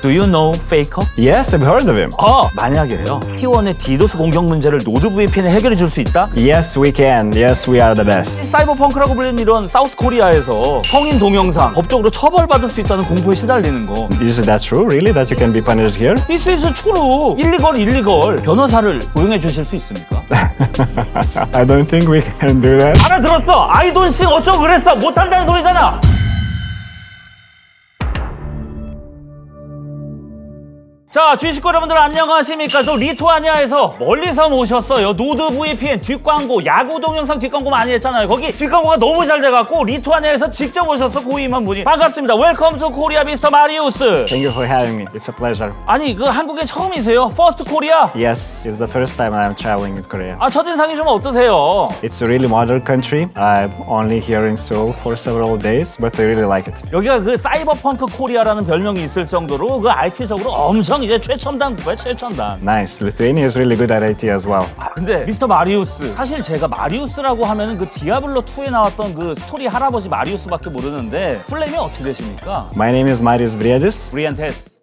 Do you know Faker? Yes, I've heard of him. 아, 만약에요. T1의 디도스 공격 문제를 노드 VPN에 해결해 줄 수 있다? Yes, we can. Yes, we are the best. 사이버펑크라고 불리는 이런 사우스 코리아에서 성인 동영상 법적으로 처벌받을 수 있다는 공포에 시달리는 거. Is that true? Really? That you can be punished here? This is true. 일리걸 일리걸. 변호사를 고용해 주실 수 있습니까? I don't think we can do that. 알아들었어. 아이돈씨 어쩌고 그랬어. 못한다는 소리잖아. 자, 주식 여러분들 안녕하십니까? 저 리투아니아에서 멀리서 모셨어요. 노드 VPN 뒷광고, 야구 동영상 뒷광고 많이 했잖아요. 거기 뒷광고가 너무 잘 돼갖고 리투아니아에서 직접 오셨어 고임한 분이. 반갑습니다. 웰컴 투 코리아 미스터 마리우스. Thank you for having me. It's a pleasure. 아니 그 한국에 처음이세요? 퍼스트 코리아? Yes, it's the first time I'm traveling in Korea. 아 첫인상이 좀 어떠세요? It's a really modern country. I'm only here in Seoul for several days, but I really like it. 여기가 그 사이버펑크 코리아라는 별명이 있을 정도로 그 IT적으로 엄청 이제 최첨단 국가에 최첨단. Nice. Lithuania is really good at IT as well. 아, 근데 미스터 마리우스 사실 제가 마리우스라고 하면은 그 디아블로 2에 나왔던 그 스토리 할아버지 마리우스밖에 모르는데 풀네임이 어떻게 되십니까? My name is Marius Briedis. 브리안테스.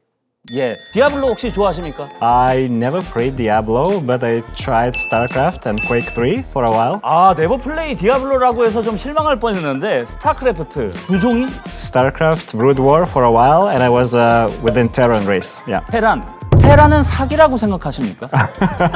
예. 디아블로 혹시 좋아하십니까? I never played Diablo, but I tried StarCraft and Quake 3 for a while. 아 네버 플레이 디아블로라고 해서 좀 실망할 뻔했는데 스타크래프트 두 종이 StarCraft Brood War for a while, and I was uh, within Terran race. Yeah. 테란. 테란은 사기라고 생각하십니까?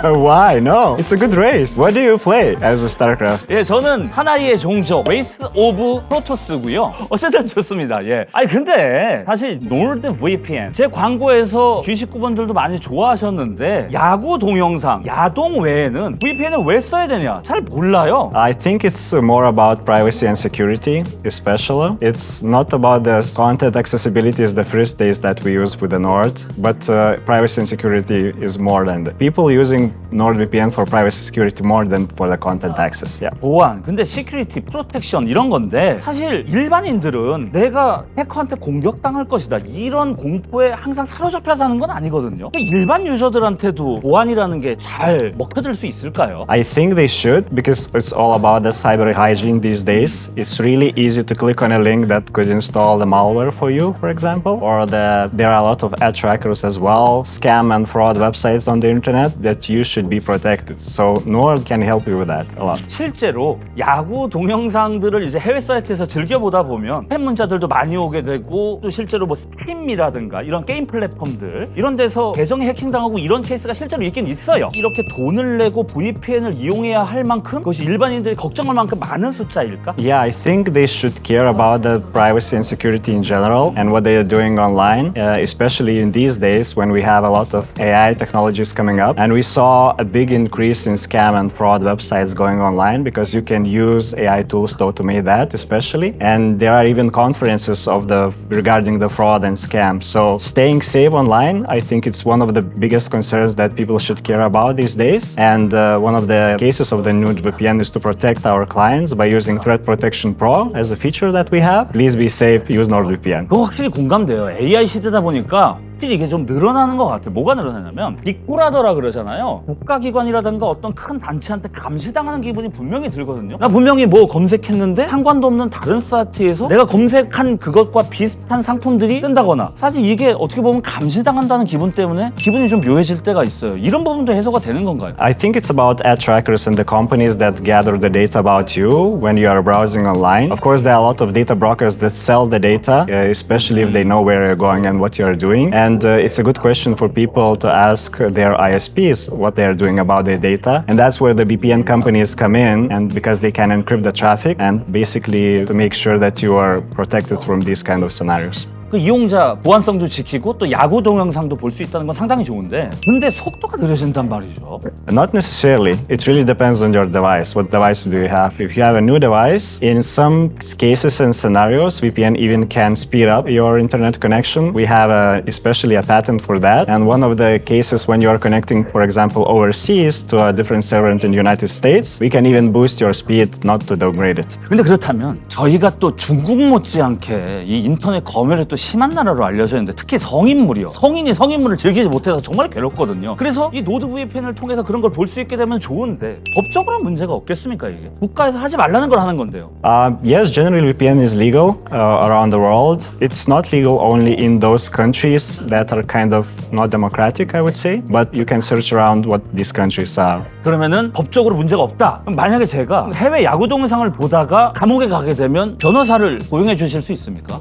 Why? No. It's a good race. What do you play as a StarCraft? 예, 저는 하나이의 종족 레이스 오브 프로토스고요. 어쨌든 좋습니다. 예. 아니 근데 사실 노드 VPN 제 광고에서 G19분들도 많이 좋아하셨는데 야구 동영상, 야동 외에는 VPN을 왜 써야 되냐? 잘 몰라요. I think it's more about privacy and security, especially. It's not about the content accessibility is the first days that we use with the Nord, but uh, privacy and security is more than that. People using NordVPN for privacy security more than for the content access. Yeah. 보안, 근데 시큐리티, 프로텍션 이런 건데 사실 일반인들은 내가 해커한테 공격당할 것이다 이런 공포에 항상 사로잡혀 사는 건 아니거든요. 일반 유저들한테도 보안이라는 게 잘 먹혀들 수 있을까요? I think they should because it's all about the cyber hygiene these days. It's really easy to click on a link that could install the malware for you, for example, or the there are a lot of ad trackers as well, scam and fraud websites on the internet that you should be protected. So Nord can help you with that a lot. 실제로 야구 동영상들을 이제 해외 사이트에서 즐겨보다 보면 팬 문자들도 많이 오게 되고 또 실제로 뭐 스팀이라든가 이런 게임 플랫폼들 이런 데서 계정이 해킹당하고 이런 케이스가 실제로 있긴 있어요. 이렇게 돈을 내고 VPN을 이용해야 할 만큼 그것이 일반인들이 걱정할 만큼 많은 숫자일까? Yeah, I think they should care about the privacy and security in general and what they are doing online, uh, especially in these days when we have a lot of AI technologies coming up. And we saw a big increase in scam and fraud websites going online because you can use AI tools to automate that, especially. And there are even conferences of the regarding the fraud and scam. So staying safe online, I think it's one of the biggest concerns that people should care about these days. And uh, one of the cases of the NordVPN is to protect our clients by using Threat Protection Pro as a feature that we have. Please be safe, use NordVPN. 그거 확실히 공감돼요. AI 시대다 보니까 확실히 이게 좀 늘어나는 것 같아요. 뭐가 늘어나냐면 빅브라더라 그러잖아요. 국가기관이라든가 어떤 큰 단체한테 감시당하는 기분이 분명히 들거든요. 나 분명히 뭐 검색했는데 상관도 없는 다른 사이트에서 내가 검색한 그것과 비슷한 상품들이 뜬다거나 사실 이게 어떻게 보면 감시당한다는 기분 때문에 기분이 좀 묘해질 때가 있어요. 이런 부분도 해소가 되는 건가요? I think it's about ad trackers and the companies that gather the data about you when you are browsing online. Of course, there are a lot of data brokers that sell the data, uh, especially if they know where you're going and what you're doing. And uh, it's a good question for people to ask their ISPs what they're doing about their data. And that's where the VPN companies come in, and because they can encrypt the traffic and basically to make sure that you are protected from these kind of scenarios. 그 이용자 보안성도 지키고 또 야구 동영상도 볼 수 있다는 건 상당히 좋은데 근데 속도가 느려진단 말이죠. Not necessarily. It really depends on your device. What device do you have? If you have a new device, in some cases and scenarios, VPN even can speed up your internet connection. We have a, especially a patent for that. And one of the cases when you are connecting, for example, overseas to a different server in the United States, we can even boost your speed not to downgrade it. 근데 그렇다면 저희가 또 중국 못지않게 이 인터넷 검열에 또 심한 나라로 알려져 있는데 특히 성인물이요. 성인이 성인물을 즐기지 못해서 정말 괴롭거든요. 그래서 이 노드 VPN을 통해서 그런 걸 볼 수 있게 되면 좋은데 법적으로는 문제가 없겠습니까 이게? 국가에서 하지 말라는 걸 하는 건데요. Uh, yes, generally VPN is legal uh, around the world. It's not legal only in those countries that are kind of not democratic, I would say. But you can search around what these countries are. 그러면은 법적으로 문제가 없다. 그럼 만약에 제가 해외 야구 동영상을 보다가 감옥에 가게 되면 변호사를 고용해 주실 수 있습니까?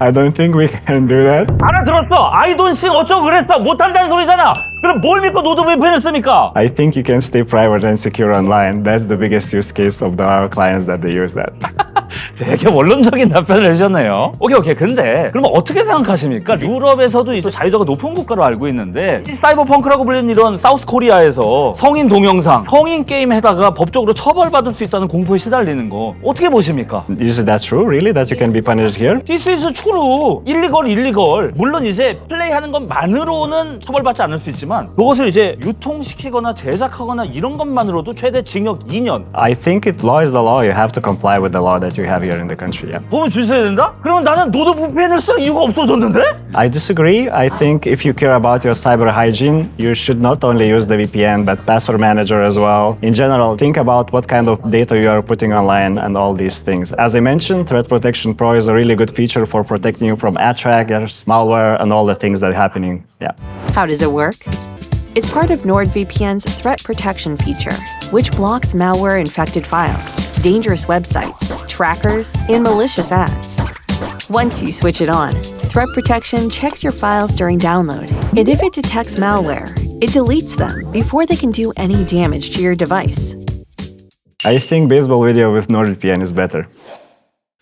I don't think we can do that. 알아들었어. 아이돈싱 어쩌고 그랬어. 못한다는 소리잖아. 그럼 뭘 믿고 노드 VPN을 씁니까? I think you can stay private and secure online. That's the biggest use case of the, our clients that they use that. 되게 원론적인 답변을 해주셨네요. 오케이 오케이. 근데 그럼 어떻게 생각하십니까? 유럽에서도 이 자유도가 높은 국가로 알고 있는데 이 사이버펑크라고 불리는 이런 사우스 코리아에서 성인 동영상, 성인 게임 해다가 법적으로 처벌받을 수 있다는 공포에 시달리는 거 어떻게 보십니까? is that true, really, that you can be punished here? This is true. 일리걸 일리걸. 물론 이제 플레이하는 것만으로는 처벌받지 않을 수 있지만 그것을 이제 유통시키거나 제작하거나 이런 것만으로도 최대 징역 2년. I think it law is the law. You have to comply with the law that you have here in the country. Yeah. 보면 줄 서야 된다? 그러면 나는 노드 VPN을 쓸 이유가 없어졌는데? I disagree. I think if you care about your cyber hygiene, you should not only use the VPN but password manager as well. In general, think about what kind of data you are putting online and all these things. As I mentioned, Threat Protection Pro is a really good feature for protecting you from ad trackers, malware, and all the things that are happening. Yeah. How does it work? It's part of NordVPN's threat protection feature, which blocks malware infected files, dangerous websites, trackers, and malicious ads. Once you switch it on, Threat Protection checks your files during download, and if it detects malware, it deletes them before they can do any damage to your device. I think baseball video with NordVPN is better.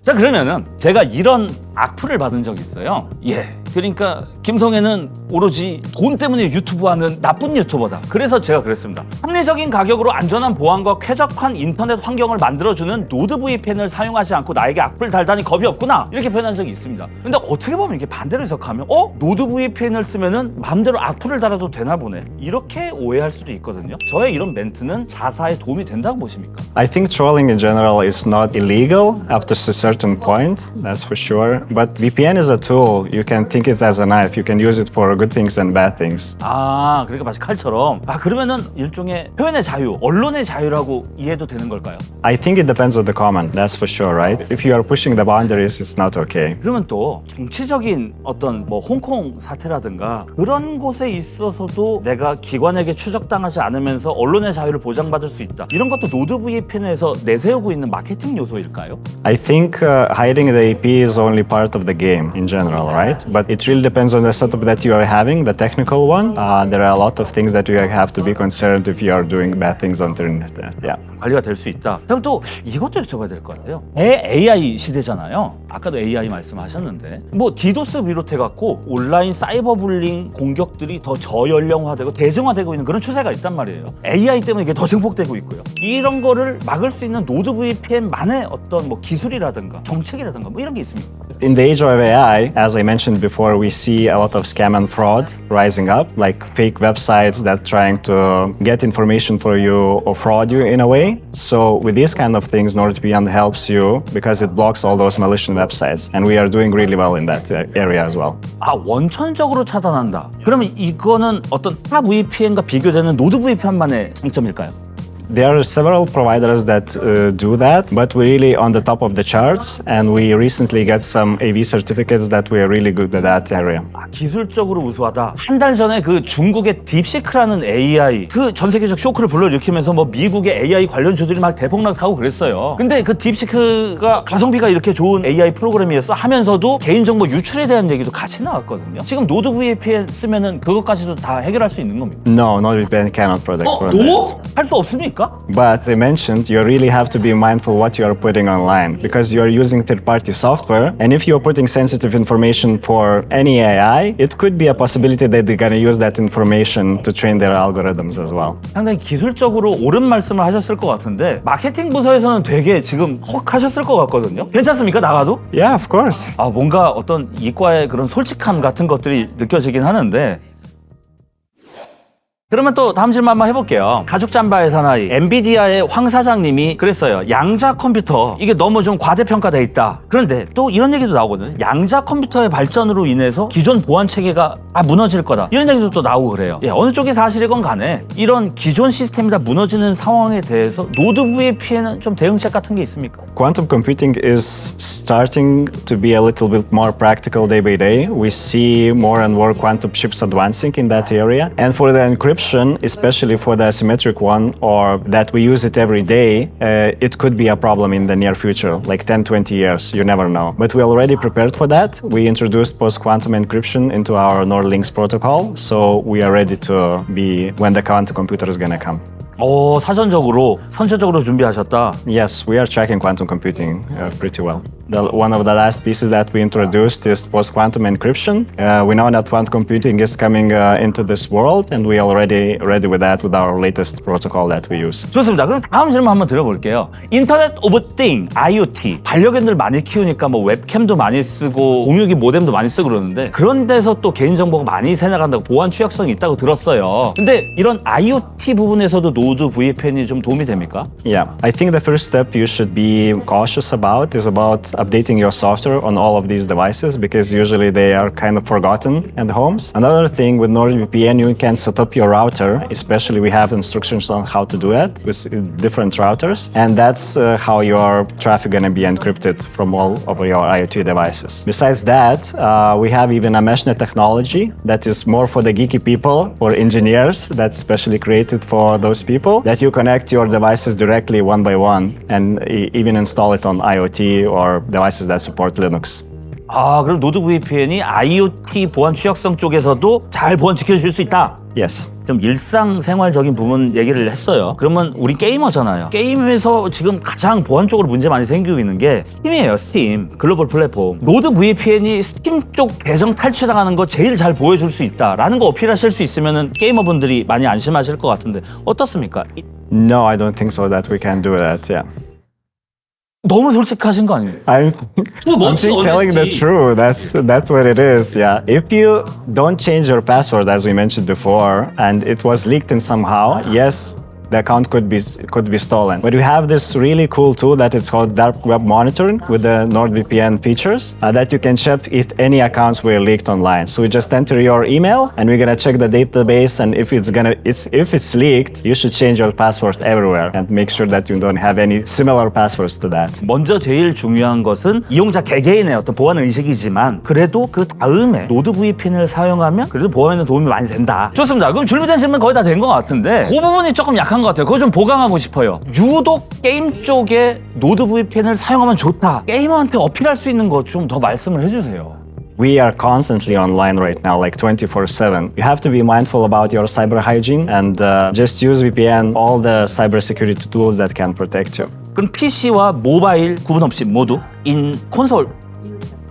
자 그러면은 제가 이런 악플을 받은 적이 있어요. 예. 그러니까 김성애는 오로지 돈 때문에 유튜브 하는 나쁜 유튜버다. 그래서 제가 그랬습니다. 합리적인 가격으로 안전한 보안과 쾌적한 인터넷 환경을 만들어주는 노드 VPN을 사용하지 않고 나에게 악플 달다니 겁이 없구나. 이렇게 표현한 적이 있습니다. 근데 어떻게 보면 이게 반대로 해석하면 어? 노드 VPN을 쓰면은 마음대로 악플을 달아도 되나 보네. 이렇게 오해할 수도 있거든요. 저의 이런 멘트는 자사에 도움이 된다고 보십니까? I think trolling in general is not illegal up to a certain point, that's for sure. But VPN is a tool. You can think it as a knife. You can use it for good things and bad things. 아, 그러니까 마치 칼처럼. 아, 그러면은 일종의 표현의 자유, 언론의 자유라고 이해도 되는 걸까요? I think it depends on the comment, that's for sure, right? If you are pushing the boundaries, it's not okay. 그러면 또 정치적인 어떤 뭐 홍콩 사태라든가 그런 곳에 있어서도 내가 기관에게 추적당하지 않으면서 언론의 자유를 보장받을 수 있다. 이런 것도 노드 VPN에서 내세우고 있는 마케팅 요소일까요? I think uh, hiding the AP is only part of the game in general, right? But it really depends on the setup that you are having, the technical one. Uh, there are a lot of things that you have to be concerned if you are doing bad things on the internet. Yeah. 관리가 될 수 있다. 그럼 또 이것도 여쭤봐야 될 것 같아요. 애 AI 시대잖아요. 아까도 AI 말씀하셨는데 뭐 디도스 비롯해 갖고 온라인 사이버 불링 공격들이 더 저연령화되고 대중화되고 있는 그런 추세가 있단 말이에요. AI 때문에 이게 더 증폭되고 있고요. 이런 거를 막을 수 있는 노드 VPN만의 어떤 뭐 기술이라든가 정책이라든가 뭐 이런 게 있습니까? In the age of AI, as I mentioned before, we see a lot of scam and fraud rising up, like fake websites that trying to get information for you or fraud you in a way. So with these kind of things, NordVPN helps you because it blocks all those malicious websites, and we are doing really well in that uh, area as well. 아 원천적으로 차단한다. 그러면 이거는 어떤 타 VPN과 비교되는 노드 VPN만의 장점일까요? There are several providers that uh, do that, but we're really on the top of the charts, and we recently got some AV certificates that we are really good at that area. 아, 기술적으로 우수하다. 한 달 전에 그 중국의 딥시크라는 AI 그 전 세계적 쇼크를 불러일으키면서 뭐 미국의 AI 관련 주들이 막 대폭락하고 그랬어요. 근데 그 딥시크가 가성비가 이렇게 좋은 AI 프로그램이었어 하면서도 개인정보 유출에 대한 얘기도 같이 나왔거든요. 지금 노드 VPN 쓰면은 그것까지도 다 해결할 수 있는 겁니까? No, NordVPN cannot protect 어. 노? 할수 없습니까? But as I mentioned, you really have to be mindful what you are putting online because you are using third-party software, and if you are putting sensitive information for any AI, it could be a possibility that they're gonna use that information to train their algorithms as well. 상당히 기술적으로 옳은 말씀을 하셨을 것 같은데 마케팅 부서에서는 되게 지금 헉 하셨을 것 같거든요. 괜찮습니까? 나가도? Yeah, of course. 아 뭔가 어떤 이과의 그런 솔직함 같은 것들이 느껴지긴 하는데 그러면 또 다음 질문 한번 해볼게요. 가죽 잠바의 사나이 엔비디아의 황 사장님이 그랬어요. 양자 컴퓨터 이게 너무 좀 과대평가돼 있다. 그런데 또 이런 얘기도 나오거든요. 양자 컴퓨터의 발전으로 인해서 기존 보안 체계가 아 무너질 거다. 이런 얘기도 또 나오고 그래요. 예, 어느 쪽이 사실이건 간에 이런 기존 시스템이 다 무너지는 상황에 대해서 노드부의 피해는 좀 대응책 같은 게 있습니까? Quantum computing is starting to be a little bit more practical day by day. We see more and more quantum chips advancing in that area. And for the encryption, especially for the asymmetric one, or that we use it every day, uh, it could be a problem in the near future, like 10, 20 years. You never know. But we already prepared for that. We introduced post quantum encryption into our NordLynx protocol. So we are ready to be when the quantum computer is going to come. 어 사전적으로 선제적으로 준비하셨다. Yes, we are tracking quantum computing uh, pretty well. The, one of the last pieces that we introduced is post-quantum encryption. Uh, we know that quantum computing is coming uh, into this world, and we are already ready with that with our latest protocol that we use. 좋습니다. 그럼 다음 질문 한번 드려볼게요. 인터넷 오브 띵, IoT. 반려견들 많이 키우니까 뭐 웹캠도 많이 쓰고 공유기 모뎀도 많이 쓰고 그러는데 그런 데서 또 개인정보가 많이 새나간다고 보안 취약성이 있다고 들었어요. 근데 이런 IoT 부분에서도 노드 VPN이 좀 도움이 됩니까? Yeah, I think the first step you should be cautious about is about updating your software on all of these devices because usually they are kind of forgotten at homes. Another thing with NordVPN, you can set up your router, especially we have instructions on how to do it with different routers, and that's uh, how your traffic gonna be encrypted from all of your IoT devices. Besides that, uh, we have even a meshnet technology that is more for the geeky people, for engineers, that's specially created for those people, that you connect your devices directly one by one and even install it on IoT or devices that support Linux. 아, 그럼 노드 VPN이 IoT 보안 취약성 쪽에서도 잘 보안 지켜줄 수 있다. Yes. 좀 일상생활적인 부분 얘기를 했어요. 그러면 우리 게이머잖아요. 게임에서 지금 가장 보안적으로 문제 많이 생기고 있는 게 스팀이에요. 스팀 글로벌 플랫폼. 노드 VPN이 스팀 쪽 계정 탈취당하는 거 제일 잘 보여줄 수 있다라는 거 어필하실 수 있으면은 게이머분들이 많이 안심하실 것 같은데 어떻습니까? 이- No, I don't think so that we can do that. Yeah. 너무 솔직하신 거 아니에요? I'm, Well, I'm what's the think telling the honesty? truth. That's that's what it is. Yeah. If you don't change your password, as we mentioned before, and it was leaked in somehow, yes, the account could be could be stolen. But we have this really cool tool that it's called Dark Web Monitoring with the NordVPN features uh, that you can check if any accounts were leaked online. So we just enter your email, and we're gonna check the database, and if it's gonna it's if it's leaked, you should change your password everywhere and make sure that you don't have any similar passwords to that. 먼저 제일 중요한 것은 이용자 개개인의 어떤 보안 의식이지만 그래도 그 다음에 노드 VPN을 사용하면 그래도 보안에는 도움이 많이 된다. 좋습니다. 그럼 준비된 질문 거의 다 된 것 같은데 그 부분이 조금 약한 것 같아요. 그거 좀 보강하고 싶어요. 유독 게임 쪽에 노드 VPN을 사용하면 좋다. 게이머한테 어필할 수 있는 것 좀 더 말씀을 해주세요. We are constantly online right now, like 24 7. You have to be mindful about your cyber hygiene and uh, just use VPN, all the cybersecurity tools that can protect you. 그럼 PC와 모바일 구분 없이 모두 인 콘솔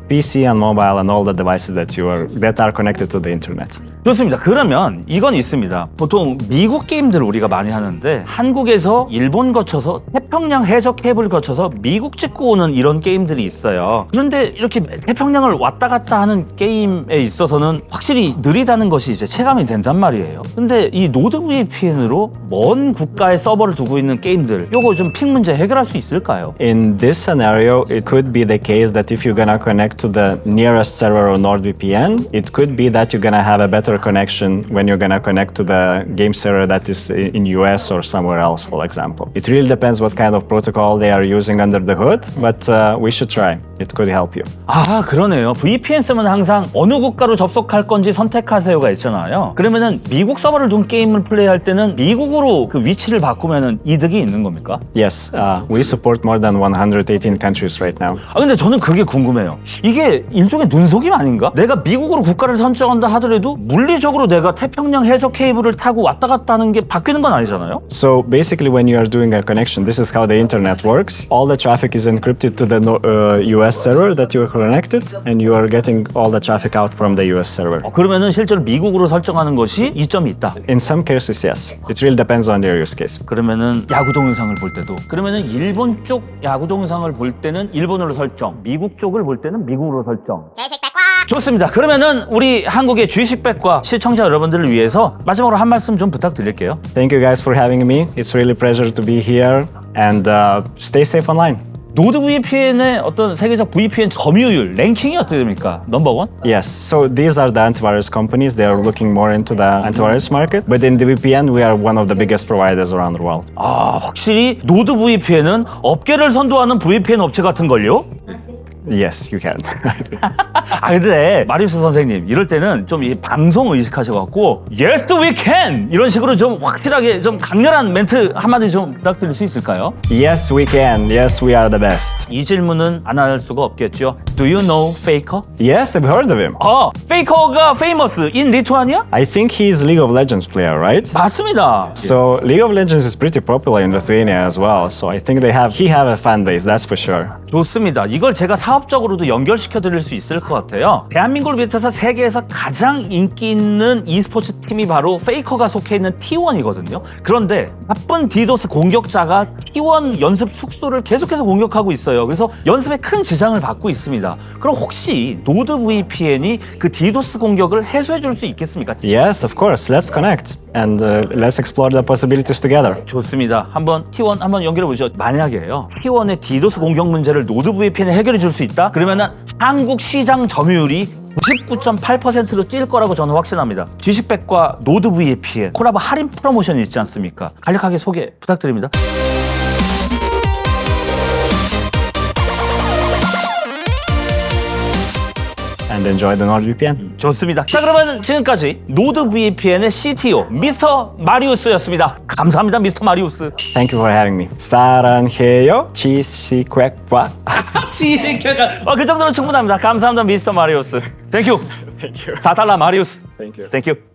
PC and mobile and all the devices that you are that are connected to the internet. 좋습니다. 그러면 이건 있습니다. 보통 미국 게임들 우리가 많이 하는데 한국에서 일본 거쳐서 태평양 해적 케이블 거쳐서 미국 찍고 오는 이런 게임들이 있어요. 그런데 이렇게 태평양을 왔다 갔다 하는 게임에 있어서는 확실히 느리다는 것이 이제 체감이 된단 말이에요. 근데 이 노드 VPN으로 먼 국가에 서버를 두고 있는 게임들 요거 좀픽 문제 해결할 수 있을까요? In this scenario, it could be the case that if you're gonna connect to the nearest server on NordVPN, it could be that you're gonna have a better connection when you're gonna connect to the game server that is in US or somewhere else, for example. It really depends what kind of protocol they are using under the hood, but uh, we should try. It could help you. 아 그러네요. VPN 쓰면 항상 어느 국가로 접속할 건지 선택하세요가 있잖아요. 그러면은 미국 서버를 둔 게임을 플레이할 때는 미국으로 그 위치를 바꾸면은 이득이 있는 겁니까? Yes, uh, we support more than 118 countries right now. 아 근데 저는 그게 궁금해요. 이게 일종의 눈속임 아닌가? 내가 미국으로 국가를 선정한다 하더라도 물리적으로 내가 태평양 해적 케이블을 타고 왔다 갔다 하는 게 바뀌는 건 아니잖아요. So basically, when you are doing a connection, this is how the internet works. All the traffic is encrypted to the no- uh, US server that you are connected, and you are getting all the traffic out from the US server. 어, 그러면은 실제로 미국으로 설정하는 것이 이점이 있다. In some cases, yes. It really depends on your use case. 그러면은 야구 동영상을 볼 때도 그러면은 일본 쪽 야구 동영상을 볼 때는 일본어로 설정, 미국 쪽을 볼 때는 미국 으로 설정. 제식 백과 좋습니다. 그러면은 우리 한국의 주식백과 시청자 여러분들을 위해서 마지막으로 한 말씀 좀 부탁드릴게요. Thank you guys for having me. It's really a pleasure to be here and uh, stay safe online. 노드 VPN의 어떤 세계적 VPN 점유율 랭킹이 어떻게 됩니까? 넘버 원? Yes, so these are the antivirus companies. They are looking more into the antivirus market. But in the VPN, we are one of the biggest providers around the world. 아 확실히 노드 VPN은 업계를 선도하는 VPN 업체 같은 걸요? Yes, you can. 아 근데 마리우스 선생님 이럴 때는 좀 이 방송 의식하셔갖고 Yes we can 이런 식으로 좀 확실하게 좀 강렬한 멘트 한마디 좀 부탁드릴 수 있을까요? yes, we can. Yes, we are the best. 이 질문은 안 할 수가 없겠죠. Do you know Faker? Yes, I've heard of him. 어, Faker가 famous in 리투아니아? I think he's League of Legends player, right? 맞습니다. So League of Legends is pretty popular in Lithuania as well. So I think they have he have a fan base, that's for sure. 좋습니다. 이걸 제가 사업적으로도 연결시켜 드릴 수 있을 것 같아요. 대한민국을 비롯해서 세계에서 가장 인기 있는 e스포츠 팀이 바로 페이커가 속해 있는 T1이거든요. 그런데 나쁜 디도스 공격자가 T1 연습 숙소를 계속해서 공격하고 있어요. 그래서 연습에 큰 지장을 받고 있습니다. 그럼 혹시 노드 VPN이 그 디도스 공격을 해소해 줄 수 있겠습니까? Yes, of course. Let's connect and uh, let's explore the possibilities together. 좋습니다. 한번 T1 한번 연결해 보시죠. 만약에요. T1의 디도스 공격 문제를 노드 VPN에 해결해 줄 수 있다? 그러면은 한국 시장 점유율이 99.8%로 뛸 거라고 저는 확신합니다. 지식백과 노드 VPN 콜라보 할인 프로모션이 있지 않습니까? 간략하게 소개 부탁드립니다. And enjoy the NordVPN. 좋습니다. 자 그러면 지금까지 노드 VPN의 CTO 미스터 마리우스였습니다. 감사합니다, 미스터 마리우스. Thank you for having me. 사랑해요. 지시quek과. 지식회가 어, 그 정도로 충분합니다. 감사합니다, 미스터 마리우스. 땡큐. Thank you. 4달러 마리우스. Thank you. 땡큐.